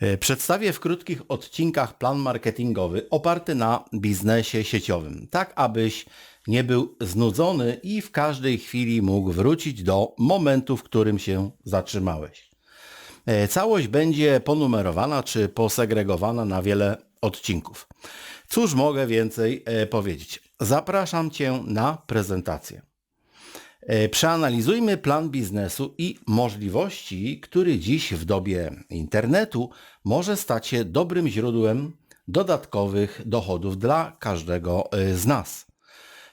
E, Przedstawię w krótkich odcinkach plan marketingowy oparty na biznesie sieciowym, tak abyś nie był znudzony i w każdej chwili mógł wrócić do momentu, w którym się zatrzymałeś. E, Całość będzie ponumerowana czy posegregowana na wiele odcinków. Cóż mogę więcej e, powiedzieć? Zapraszam Cię na prezentację. E, Przeanalizujmy plan biznesu i możliwości, który dziś w dobie internetu może stać się dobrym źródłem dodatkowych dochodów dla każdego e, z nas.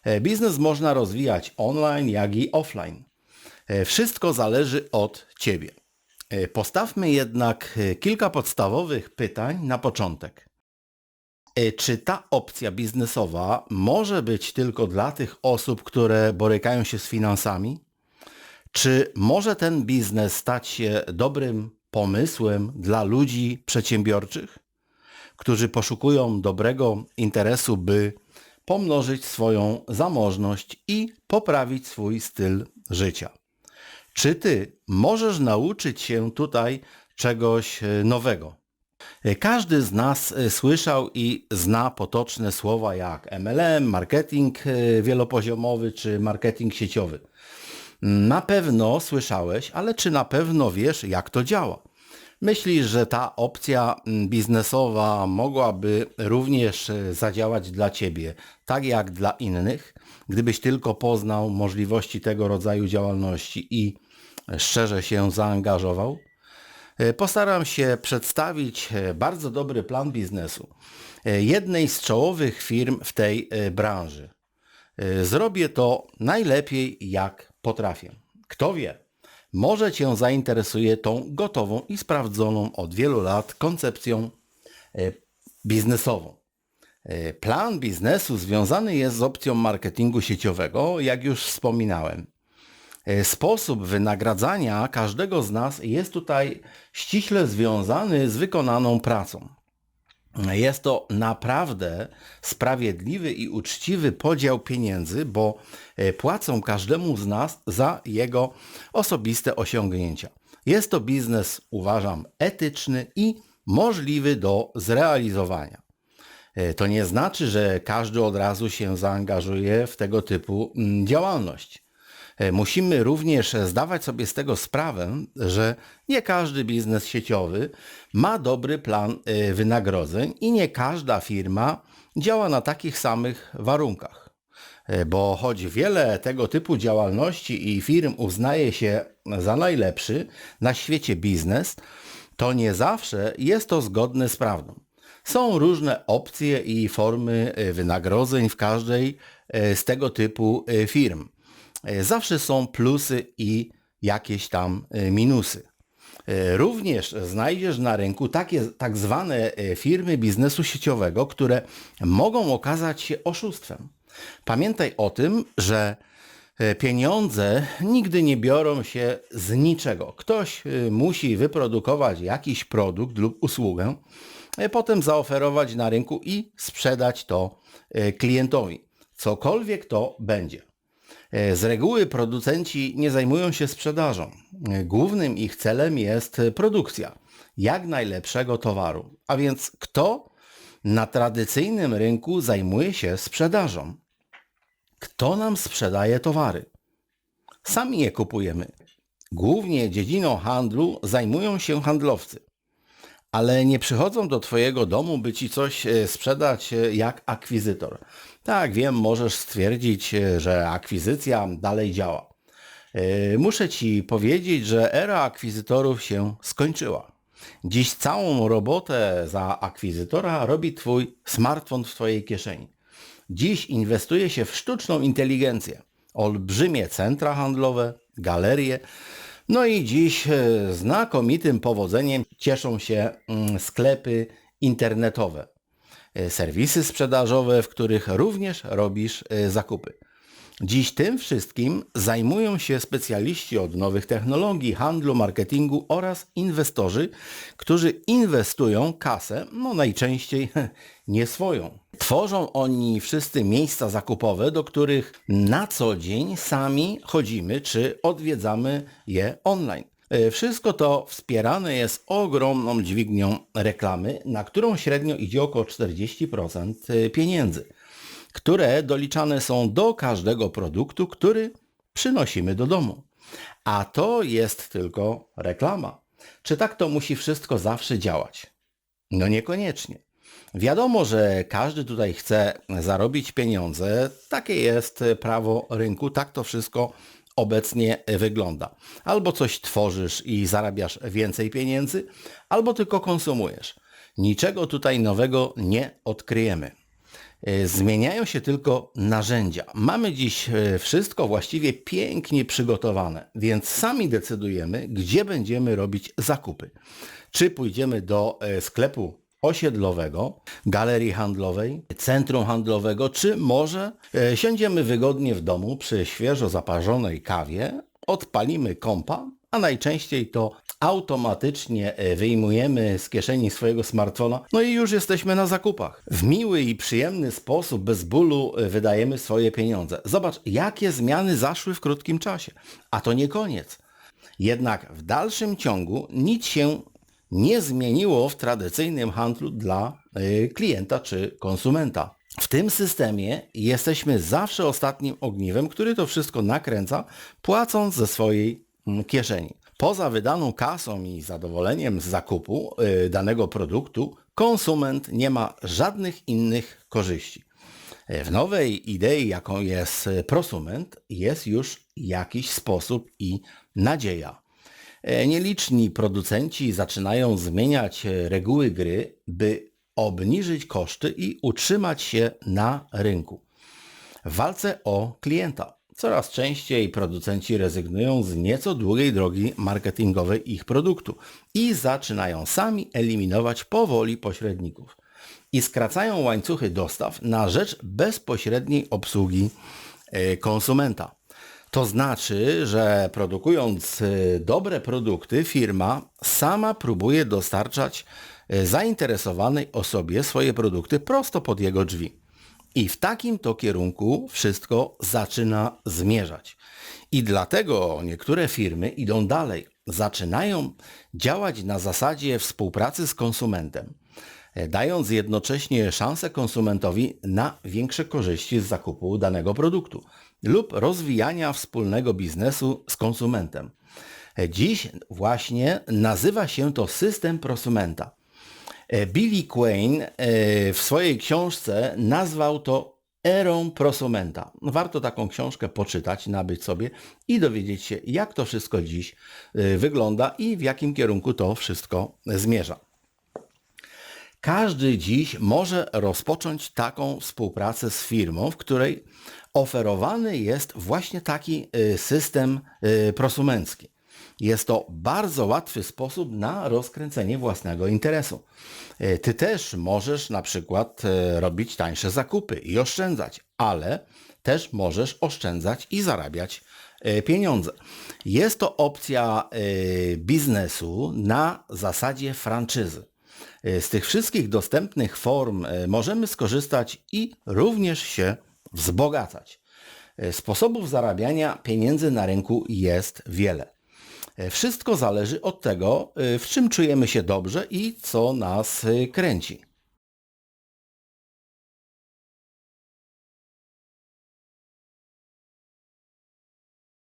E, Biznes można rozwijać online, jak i offline. Wszystko zależy od Ciebie. Postawmy jednak kilka podstawowych pytań na początek. E, Czy ta opcja biznesowa może być tylko dla tych osób, które borykają się z finansami? Czy może ten biznes stać się dobrym pomysłem dla ludzi przedsiębiorczych, którzy poszukują dobrego interesu, by pomnożyć swoją zamożność i poprawić swój styl życia? Czy ty możesz nauczyć się tutaj czegoś e, nowego? Każdy z nas e, słyszał i zna potoczne słowa jak MLM, marketing e, wielopoziomowy czy marketing sieciowy. Na pewno słyszałeś, ale czy na pewno wiesz, jak to działa? Myślisz, że ta opcja mm, biznesowa mogłaby również e, zadziałać dla Ciebie, tak jak dla innych, gdybyś tylko poznał możliwości tego rodzaju działalności i szczerze się zaangażował? E, Postaram się przedstawić e, bardzo dobry plan biznesu e, jednej z czołowych firm w tej branży. Zrobię to najlepiej jak potrafię. Kto wie, może Cię zainteresuje tą gotową i sprawdzoną od wielu lat koncepcją biznesową. Plan biznesu związany jest z opcją marketingu sieciowego, jak już wspominałem. E, Sposób wynagradzania każdego z nas jest tutaj ściśle związany z wykonaną pracą. Jest to naprawdę sprawiedliwy i uczciwy podział pieniędzy, bo e, płacą każdemu z nas za jego osobiste osiągnięcia. Jest to biznes, uważam, etyczny i możliwy do zrealizowania. E, To nie znaczy, że każdy od razu się zaangażuje w tego typu mm, działalność. E, Musimy również zdawać sobie z tego sprawę, że nie każdy biznes sieciowy ma dobry plan e, wynagrodzeń i nie każda firma działa na takich samych warunkach. E, Bo choć wiele tego typu działalności i firm uznaje się za najlepszy na świecie biznes, to nie zawsze jest to zgodne z prawdą. Są różne opcje i formy wynagrodzeń w każdej z tego typu firm. E, Zawsze są plusy i jakieś tam e, minusy. E, Również znajdziesz na rynku takie tak zwane firmy biznesu sieciowego, które mogą okazać się oszustwem. Pamiętaj o tym, że pieniądze nigdy nie biorą się z niczego. Ktoś musi wyprodukować jakiś produkt lub usługę, potem zaoferować na rynku i sprzedać to klientowi. Cokolwiek to będzie. E, Z reguły producenci nie zajmują się sprzedażą. E, Głównym ich celem jest produkcja jak najlepszego towaru. A więc kto na tradycyjnym rynku zajmuje się sprzedażą? Kto nam sprzedaje towary? Sami je kupujemy. Głównie dziedziną handlu zajmują się handlowcy. Ale nie przychodzą do Twojego domu, by Ci coś e, sprzedać jak akwizytor. Tak, wiem, możesz stwierdzić, e, że akwizycja dalej działa. E, Muszę Ci powiedzieć, że era akwizytorów się skończyła. Dziś całą robotę za akwizytora robi Twój smartfon w Twojej kieszeni. Dziś inwestuje się w sztuczną inteligencję. Olbrzymie centra handlowe, galerie. No i dziś e, znakomitym powodzeniem cieszą się mm, sklepy internetowe. E, Serwisy sprzedażowe, w których również robisz e, zakupy. Dziś tym wszystkim zajmują się specjaliści od nowych technologii, handlu, marketingu oraz inwestorzy, którzy inwestują kasę, no najczęściej nie swoją. Tworzą oni wszyscy miejsca zakupowe, do których na co dzień sami chodzimy czy odwiedzamy je online. E, Wszystko to wspierane jest ogromną dźwignią reklamy, na którą średnio idzie około 40% pieniędzy, które doliczane są do każdego produktu, który przynosimy do domu. A to jest tylko reklama. Czy tak to musi wszystko zawsze działać? No niekoniecznie. Wiadomo, że każdy tutaj chce zarobić pieniądze. Takie jest prawo rynku, tak to wszystko obecnie wygląda. Albo coś tworzysz i zarabiasz więcej pieniędzy, albo tylko konsumujesz. Niczego tutaj nowego nie odkryjemy. E, Zmieniają się tylko narzędzia. Mamy dziś e, wszystko właściwie pięknie przygotowane, więc sami decydujemy, gdzie będziemy robić zakupy. Czy pójdziemy do e, sklepu osiedlowego, galerii handlowej, centrum handlowego, czy może e, siądziemy wygodnie w domu przy świeżo zaparzonej kawie, odpalimy kompa, a najczęściej to automatycznie e, wyjmujemy z kieszeni swojego smartfona, no i już jesteśmy na zakupach. W miły i przyjemny sposób, bez bólu e, wydajemy swoje pieniądze. Zobacz, jakie zmiany zaszły w krótkim czasie. A to nie koniec. Jednak w dalszym ciągu nic się nie zmieniło w tradycyjnym handlu dla y, klienta czy konsumenta. W tym systemie jesteśmy zawsze ostatnim ogniwem, który to wszystko nakręca, płacąc ze swojej mm, kieszeni. Poza wydaną kasą i zadowoleniem z zakupu y, danego produktu, konsument nie ma żadnych innych korzyści. W nowej idei, jaką jest e, prosument, jest już jakiś sposób i nadzieja. E, Nieliczni producenci zaczynają zmieniać e, reguły gry, by obniżyć koszty i utrzymać się na rynku. W walce o klienta. Coraz częściej producenci rezygnują z nieco długiej drogi marketingowej ich produktu i zaczynają sami eliminować powoli pośredników i skracają łańcuchy dostaw na rzecz bezpośredniej obsługi e, konsumenta. To znaczy, że produkując e, dobre produkty, firma sama próbuje dostarczać e, zainteresowanej osobie swoje produkty prosto pod jego drzwi. I w takim to kierunku wszystko zaczyna zmierzać. I dlatego niektóre firmy idą dalej. Zaczynają działać na zasadzie współpracy z konsumentem, dając jednocześnie szansę konsumentowi na większe korzyści z zakupu danego produktu lub rozwijania wspólnego biznesu z konsumentem. E, Dziś właśnie nazywa się to system prosumenta. E, Billy Quain e, w swojej książce nazwał to erą prosumenta. Warto taką książkę poczytać, nabyć sobie i dowiedzieć się, jak to wszystko dziś e, wygląda i w jakim kierunku to wszystko zmierza. Każdy dziś może rozpocząć taką współpracę z firmą, w której oferowany jest właśnie taki y, system y, prosumencki. Jest to bardzo łatwy sposób na rozkręcenie własnego interesu. Y, Ty też możesz na przykład robić tańsze zakupy i oszczędzać, ale też możesz oszczędzać i zarabiać pieniądze. Jest to opcja biznesu na zasadzie franczyzy. Y, Z tych wszystkich dostępnych form y, możemy skorzystać i również się wzbogacać. Y, Sposobów zarabiania pieniędzy na rynku jest wiele. Wszystko zależy od tego, w czym czujemy się dobrze i co nas kręci.